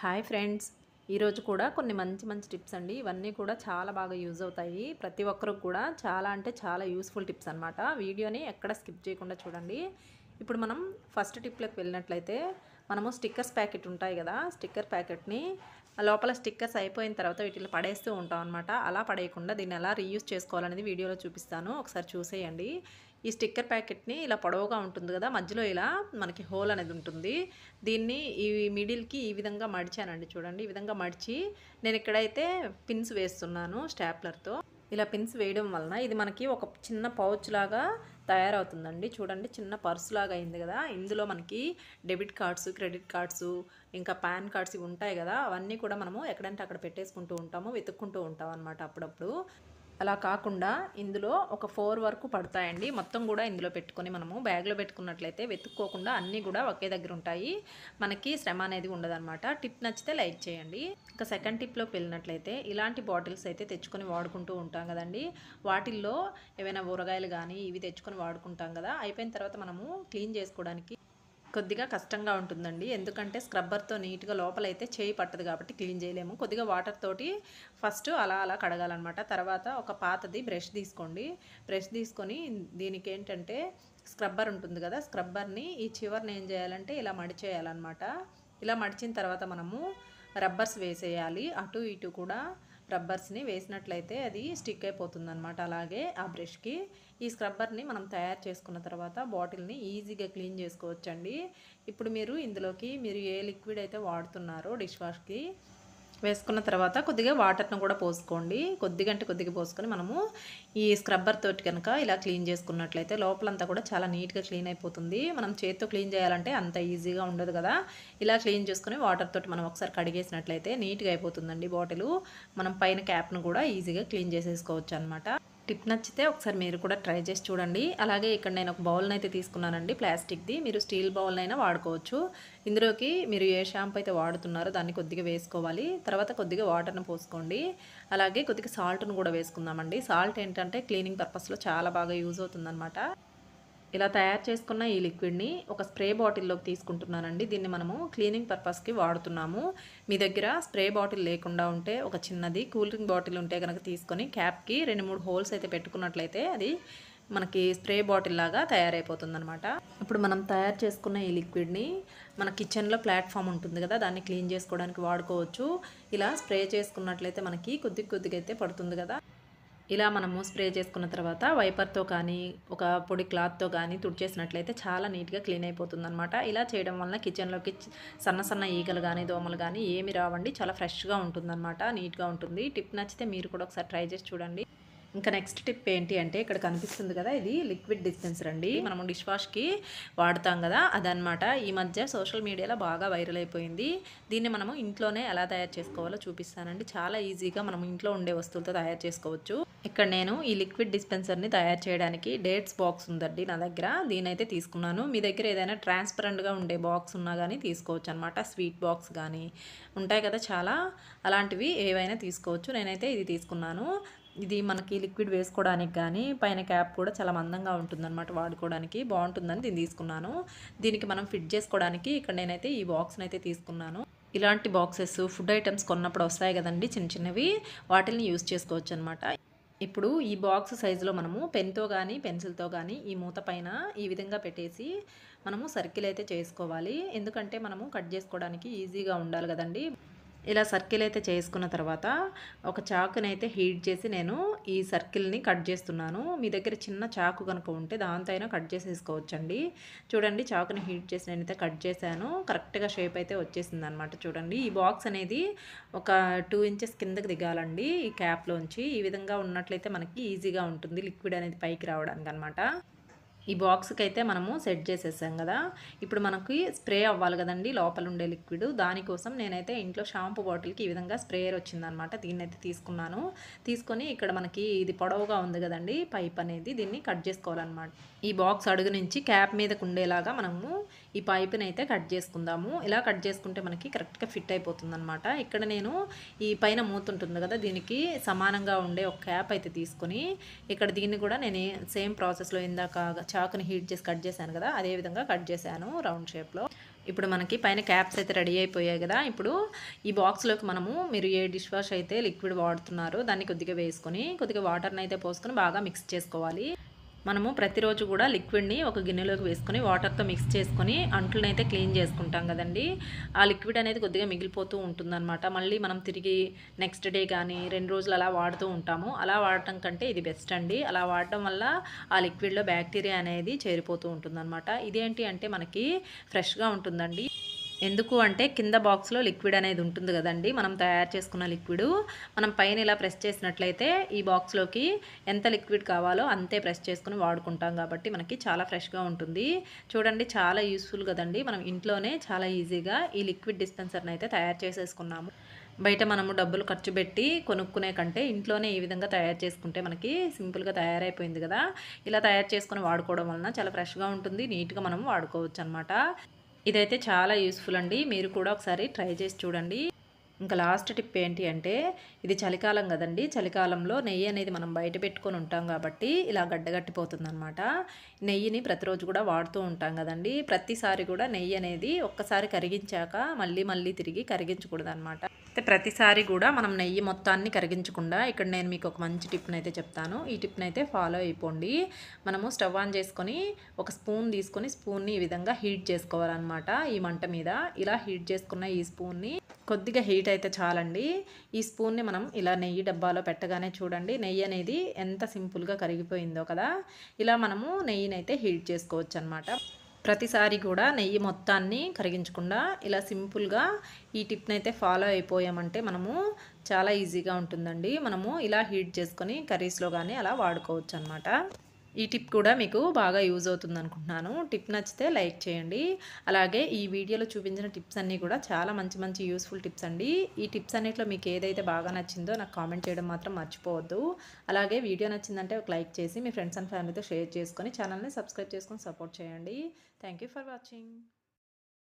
Hi friends. ఈరోజు కూడా కొన్ని మంచి మంచి టిప్స్ అండి. ఇవన్నీ కూడా చాలా బాగా యూజ్ అవుతాయి. ప్రతి ఒక్కరు కూడా చాలా అంటే చాలా యూస్ఫుల్ టిప్స్ అనమాట వీడియోని ఎక్కడ స్కిప్ చేయకుండా చూడండి. ఇప్పుడు మనం ఫస్ట్ టిప్లోకి వెళ్ళినట్లయితే మనము స్టిక్కర్స్ ప్యాకెట్ ఉంటాయి కదా. స్టిక్కర్ ప్యాకెట్ని లోపల స్టిక్కర్స్ అయిపోయిన తర్వాత వీటిని పడేస్తూ ఉంటాం అనమాట అలా పడేయకుండా దీన్ని ఎలా రీయూజ్ చేసుకోవాలనేది వీడియోలో చూపిస్తాను. ఒకసారి చూసేయండి. ఈ స్టిక్కర్ ప్యాకెట్ని ఇలా పొడవుగా ఉంటుంది కదా మధ్యలో ఇలా మనకి హోల్ అనేది ఉంటుంది. దీన్ని ఈ మిడిల్కి ఈ విధంగా మడిచానండి చూడండి. ఈ విధంగా మడిచి నేను ఇక్కడైతే పిన్స్ వేస్తున్నాను స్టాప్లర్తో. ఇలా పిన్స్ వేయడం వలన ఇది మనకి ఒక చిన్న పౌచ్ లాగా తయారవుతుందండి. చూడండి చిన్న పర్సు లాగా అయింది కదా. ఇందులో మనకి డెబిట్ కార్డ్స్ క్రెడిట్ కార్డ్స్ ఇంకా పాన్ కార్డ్స్ ఇవి ఉంటాయి కదా. అవన్నీ కూడా మనము ఎక్కడంటే అక్కడ పెట్టేసుకుంటూ ఉంటాము వెతుక్కుంటూ ఉంటాం అనమాట అప్పుడప్పుడు. అలా కాకుండా ఇందులో ఒక ఫోర్ వరకు పడతాయండి. మొత్తం కూడా ఇందులో పెట్టుకొని మనము బ్యాగ్లో పెట్టుకున్నట్లయితే వెతుక్కోకుండా అన్నీ కూడా ఒకే దగ్గర ఉంటాయి. మనకి శ్రమ అనేది ఉండదన్నమాట. టిప్ నచ్చితే లైక్ చేయండి. ఇంకా సెకండ్ టిప్లోకి వెళ్ళినట్లయితే ఇలాంటి బాటిల్స్ అయితే తెచ్చుకొని వాడుకుంటూ ఉంటాం కదండి. వాటిల్లో ఏవైనా ఊరగాయలు కానీ ఇవి తెచ్చుకొని వాడుకుంటాం కదా. అయిపోయిన తర్వాత మనము క్లీన్ చేసుకోవడానికి కొద్దిగా కష్టంగా ఉంటుందండి. ఎందుకంటే స్క్రబ్బర్తో నీట్గా లోపలైతే చేయి పట్టదు కాబట్టి క్లీన్ చేయలేము. కొద్దిగా వాటర్ తోటి ఫస్ట్ అలా అలా కడగాలన్నమాట. తర్వాత ఒక పాతది బ్రష్ తీసుకోండి. బ్రష్ తీసుకొని దీనికి ఏంటంటే స్క్రబ్బర్ ఉంటుంది కదా స్క్రబ్బర్ని ఈ చివరిని ఏం చేయాలంటే ఇలా మడిచేయాలన్నమాట. ఇలా మడిచిన తర్వాత మనము రబ్బర్స్ వేసేయాలి. అటు ఇటు కూడా రబ్బర్స్ని వేసినట్లయితే అది స్టిక్ అయిపోతుంది అనమాట అలాగే ఆ బ్రష్కి ఈ స్క్రబ్బర్ని మనం తయారు చేసుకున్న తర్వాత బాటిల్ని ఈజీగా క్లీన్ చేసుకోవచ్చండి. ఇప్పుడు మీరు ఇందులోకి మీరు ఏ లిక్విడ్ అయితే వాడుతున్నారో డిష్ వాష్కి వేసుకున్న తర్వాత కొద్దిగా వాటర్ను కూడా పోసుకోండి. కొద్దిగా అంటే కొద్దిగా పోసుకొని మనము ఈ స్క్రబ్బర్ తోటి కనుక ఇలా క్లీన్ చేసుకున్నట్లయితే లోపలంతా కూడా చాలా నీట్గా క్లీన్ అయిపోతుంది. మనం చేతితో క్లీన్ చేయాలంటే అంత ఈజీగా ఉండదు కదా. ఇలా క్లీన్ చేసుకుని వాటర్ తోటి మనం ఒకసారి కడిగేసినట్లయితే నీట్గా అయిపోతుందండి బాటిల్. మనం పైన క్యాప్ను కూడా ఈజీగా క్లీన్ చేసేసుకోవచ్చు అనమాట టిప్ నచ్చితే ఒకసారి మీరు కూడా ట్రై చేసి చూడండి. అలాగే ఇక్కడ నేను ఒక బౌల్ని అయితే తీసుకున్నానండి ప్లాస్టిక్ది. మీరు స్టీల్ బౌల్ అయినా వాడుకోవచ్చు. ఇందులోకి మీరు ఏ షాంపూ అయితే వాడుతున్నారో దాన్ని కొద్దిగా వేసుకోవాలి. తర్వాత కొద్దిగా వాటర్ను పోసుకోండి. అలాగే కొద్దిగా సాల్ట్ను కూడా వేసుకుందామండి. సాల్ట్ ఏంటంటే క్లీనింగ్ పర్పస్లో చాలా బాగా యూజ్ అవుతుందన్నమాట. ఇలా తయారు చేసుకున్న ఈ లిక్విడ్ని ఒక స్ప్రే బాటిల్లోకి తీసుకుంటున్నానండి. దీన్ని మనము క్లీనింగ్ పర్పస్కి వాడుతున్నాము. మీ దగ్గర స్ప్రే బాటిల్ లేకుండా ఉంటే ఒక చిన్నది కూల్ డ్రింక్ బాటిల్ ఉంటే కనుక తీసుకొని క్యాప్కి రెండు మూడు హోల్స్ అయితే పెట్టుకున్నట్లయితే అది మనకి స్ప్రే బాటిల్ లాగా తయారైపోతుందనమాట. ఇప్పుడు మనం తయారు చేసుకున్న ఈ లిక్విడ్ని మన కిచెన్లో ప్లాట్ఫామ్ ఉంటుంది కదా దాన్ని క్లీన్ చేసుకోవడానికి వాడుకోవచ్చు. ఇలా స్ప్రే చేసుకున్నట్లయితే మనకి కొద్ది కొద్దిగా అయితే పడుతుంది కదా. ఇలా మనము స్ప్రే చేసుకున్న తర్వాత వైపర్తో కానీ ఒక పొడి క్లాత్తో కానీ తుడిచేసినట్లయితే చాలా నీట్గా క్లీన్ అయిపోతుందనమాట ఇలా చేయడం వలన కిచెన్లోకి సన్న సన్న ఈగలు కానీ దోమలు కానీ ఏమి రావండి. చాలా ఫ్రెష్గా ఉంటుందన్నమాట. నీట్గా ఉంటుంది. టిప్ నచ్చితే మీరు కూడా ఒకసారి ట్రై చేసి చూడండి. ఇంకా నెక్స్ట్ టిప్ ఏంటి అంటే ఇక్కడ కనిపిస్తుంది కదా ఇది లిక్విడ్ డిస్పెన్సర్ అండి. మనము డిష్ వాష్కి వాడతాం కదా అదనమాట ఈ మధ్య సోషల్ మీడియాలో బాగా వైరల్ అయిపోయింది. దీన్ని మనము ఇంట్లోనే ఎలా తయారు చేసుకోవాలో చూపిస్తానండి. చాలా ఈజీగా మనం ఇంట్లో ఉండే వస్తువులతో తయారు చేసుకోవచ్చు. ఇక్కడ నేను ఈ లిక్విడ్ డిస్పెన్సర్ని తయారు చేయడానికి డేట్స్ బాక్స్ ఉందండి నా దగ్గర. దీనైతే తీసుకున్నాను. మీ దగ్గర ఏదైనా ట్రాన్స్పరెంట్గా ఉండే బాక్స్ ఉన్నా కానీ తీసుకోవచ్చు అనమాట స్వీట్ బాక్స్ కానీ ఉంటాయి కదా చాలా. అలాంటివి ఏవైనా తీసుకోవచ్చు. నేనైతే ఇది తీసుకున్నాను. ఇది మనకి లిక్విడ్ వేసుకోవడానికి కానీ పైన క్యాప్ కూడా చాలా మందంగా ఉంటుందన్నమాట వాడుకోవడానికి. బాగుంటుందని దీన్ని తీసుకున్నాను. దీనికి మనం ఫిట్ చేసుకోవడానికి ఇక్కడ నేనైతే ఈ బాక్స్ని అయితే తీసుకున్నాను. ఇలాంటి బాక్సెస్ ఫుడ్ ఐటమ్స్ కొన్నప్పుడు వస్తాయి కదండి చిన్న చిన్నవి. వాటిని యూస్ చేసుకోవచ్చు అనమాట ఇప్పుడు ఈ బాక్స్ సైజులో మనము పెన్తో కానీ పెన్సిల్తో కానీ ఈ మూత పైన ఈ విధంగా పెట్టేసి మనము సర్కిల్ అయితే చేసుకోవాలి. ఎందుకంటే మనము కట్ చేసుకోవడానికి ఈజీగా ఉండాలి కదండి. ఇలా సర్కిల్ అయితే చేసుకున్న తర్వాత ఒక చాకుని అయితే హీట్ చేసి నేను ఈ సర్కిల్ని కట్ చేస్తున్నాను. మీ దగ్గర చిన్న చాకు కనుక ఉంటే దాంతో అయినా కట్ చేసేసుకోవచ్చండి. చూడండి చాకుని హీట్ చేసి నేనైతే కట్ చేశాను. కరెక్ట్గా షేప్ అయితే వచ్చేసింది అనమాట చూడండి ఈ బాక్స్ అనేది ఒక టూ ఇంచెస్ కిందకి దిగాలండి ఈ క్యాప్లోంచి. ఈ విధంగా ఉన్నట్లయితే మనకి ఈజీగా ఉంటుంది లిక్విడ్ అనేది పైకి రావడానికి అనమాట ఈ బాక్స్కి అయితే మనము సెట్ చేసేసాం కదా. ఇప్పుడు మనకి స్ప్రే అవ్వాలి కదండి లోపల ఉండే లిక్విడ్. దానికోసం నేనైతే ఇంట్లో షాంపూ బాటిల్కి ఈ విధంగా స్ప్రేయర్ వచ్చిందనమాట దీన్ని అయితే తీసుకున్నాను. తీసుకొని ఇక్కడ మనకి ఇది పొడవుగా ఉంది కదండి పైప్ అనేది దీన్ని కట్ చేసుకోవాలన్నమాట. ఈ బాక్స్ అడుగు నుంచి క్యాప్ మీదకు ఉండేలాగా మనము ఈ పైప్ని అయితే కట్ చేసుకుందాము. ఇలా కట్ చేసుకుంటే మనకి కరెక్ట్గా ఫిట్ అయిపోతుంది అనమాట ఇక్కడ నేను ఈ పైన మూత ఉంటుంది కదా దీనికి సమానంగా ఉండే ఒక క్యాప్ అయితే తీసుకొని ఇక్కడ దీన్ని కూడా నేను సేమ్ ప్రాసెస్లో ఇందాక చాకుని హీట్ చేసి కట్ చేశాను కదా అదే విధంగా కట్ చేశాను రౌండ్ షేప్లో. ఇప్పుడు మనకి పైన క్యాప్స్ అయితే రెడీ అయిపోయాయి కదా ఇప్పుడు ఈ బాక్స్లోకి మనము మీరు ఏ డిష్ వాష్ అయితే లిక్విడ్ వాడుతున్నారో దాన్ని కొద్దిగా వేసుకొని కొద్దిగా వాటర్ని అయితే పోసుకొని బాగా మిక్స్ చేసుకోవాలి. మనము ప్రతిరోజు కూడా లిక్విడ్ని ఒక గిన్నెలోకి వేసుకొని వాటర్తో మిక్స్ చేసుకొని అంట్లను అయితే క్లీన్ చేసుకుంటాం కదండి. ఆ లిక్విడ్ అనేది కొద్దిగా మిగిలిపోతూ ఉంటుందన్నమాట. మళ్ళీ మనం తిరిగి నెక్స్ట్ డే కానీ రెండు రోజులు అలా వాడుతూ ఉంటాము. అలా వాడటం కంటే ఇది బెస్ట్ అండి. అలా వాడటం వల్ల ఆ లిక్విడ్లో బ్యాక్టీరియా అనేది చేరిపోతూ ఉంటుందన్నమాట. ఇదేంటి అంటే మనకి ఫ్రెష్గా ఉంటుందండి. ఎందుకు అంటే కింద బాక్స్లో లిక్విడ్ అనేది ఉంటుంది కదండి. మనం తయారు చేసుకున్న లిక్విడ్. మనం పైన ఇలా ప్రెస్ చేసినట్లయితే ఈ బాక్స్లోకి ఎంత లిక్విడ్ కావాలో అంతే ప్రెస్ చేసుకుని వాడుకుంటాం కాబట్టి మనకి చాలా ఫ్రెష్గా ఉంటుంది. చూడండి చాలా యూస్ఫుల్ కదండి. మనం ఇంట్లోనే చాలా ఈజీగా ఈ లిక్విడ్ డిస్పెన్సర్ని అయితే తయారు చేసేసుకున్నాము. బయట మనము డబ్బులు ఖర్చు పెట్టి కొనుక్కునే కంటే ఇంట్లోనే ఈ విధంగా తయారు చేసుకుంటే మనకి సింపుల్గా తయారైపోయింది కదా. ఇలా తయారు చేసుకుని వాడుకోవడం వలన చాలా ఫ్రెష్గా ఉంటుంది. నీట్గా మనం వాడుకోవచ్చు అనమాట ఇదైతే చాలా యూస్ఫుల్ అండి. మీరు కూడా ఒకసారి ట్రై చేసి చూడండి. ఇంకా లాస్ట్ టిప్ ఏంటి అంటే ఇది చలికాలం కదండి. చలికాలంలో నెయ్యి అనేది మనం బయట పెట్టుకొని ఉంటాం కాబట్టి ఇలా గడ్డగట్టిపోతుందనమాట నెయ్యిని ప్రతిరోజు కూడా వాడుతూ ఉంటాం కదండి. ప్రతిసారి కూడా నెయ్యి అనేది ఒక్కసారి కరిగించాక మళ్ళీ మళ్ళీ తిరిగి కరిగించకూడదు అనమాట అయితే ప్రతిసారి కూడా మనం నెయ్యి మొత్తాన్ని కరిగించకుండా ఇక్కడ నేను మీకు ఒక మంచి టిప్ని అయితే చెప్తాను. ఈ టిప్ని అయితే ఫాలో అయిపోండి. మనము స్టవ్ ఆన్ చేసుకొని ఒక స్పూన్ తీసుకొని స్పూన్ని ఈ విధంగా హీట్ చేసుకోవాలన్నమాట. ఈ మంట మీద ఇలా హీట్ చేసుకున్న ఈ స్పూన్ని కొద్దిగా హీట్ అయితే చాలండి. ఈ స్పూన్ని మనం ఇలా నెయ్యి డబ్బాలో పెట్టగానే చూడండి నెయ్యి అనేది ఎంత సింపుల్గా కరిగిపోయిందో కదా. ఇలా మనము నెయ్యిని అయితే హీట్ చేసుకోవచ్చు అనమాట ప్రతిసారి కూడా నెయ్యి మొత్తాన్ని కరిగించకుండా ఇలా సింపుల్గా ఈ టిప్ని అయితే ఫాలో అయిపోయామంటే మనము చాలా ఈజీగా ఉంటుందండి. మనము ఇలా హీట్ చేసుకొని కర్రీస్లో కానీ అలా వాడుకోవచ్చు అనమాట ఈ టిప్ కూడా మీకు బాగా యూజ్ అవుతుంది అనుకుంటున్నాను టిప్ నచ్చితే లైక్ చేయండి. అలాగే ఈ వీడియోలో చూపించిన టిప్స్ అన్నీ కూడా చాలా మంచి మంచి యూస్ఫుల్ టిప్స్ అండి. ఈ టిప్స్ అన్నిట్లో మీకు ఏదైతే బాగా నచ్చిందో నాకు కామెంట్ చేయడం మాత్రం మర్చిపోవద్దు. అలాగే వీడియో నచ్చిందంటే ఒక లైక్ చేసి మీ ఫ్రెండ్స్ అండ్ ఫ్యామిలీతో షేర్ చేసుకొని ఛానల్ని సబ్స్క్రైబ్ చేసుకొని సపోర్ట్ చేయండి. Thank for watching.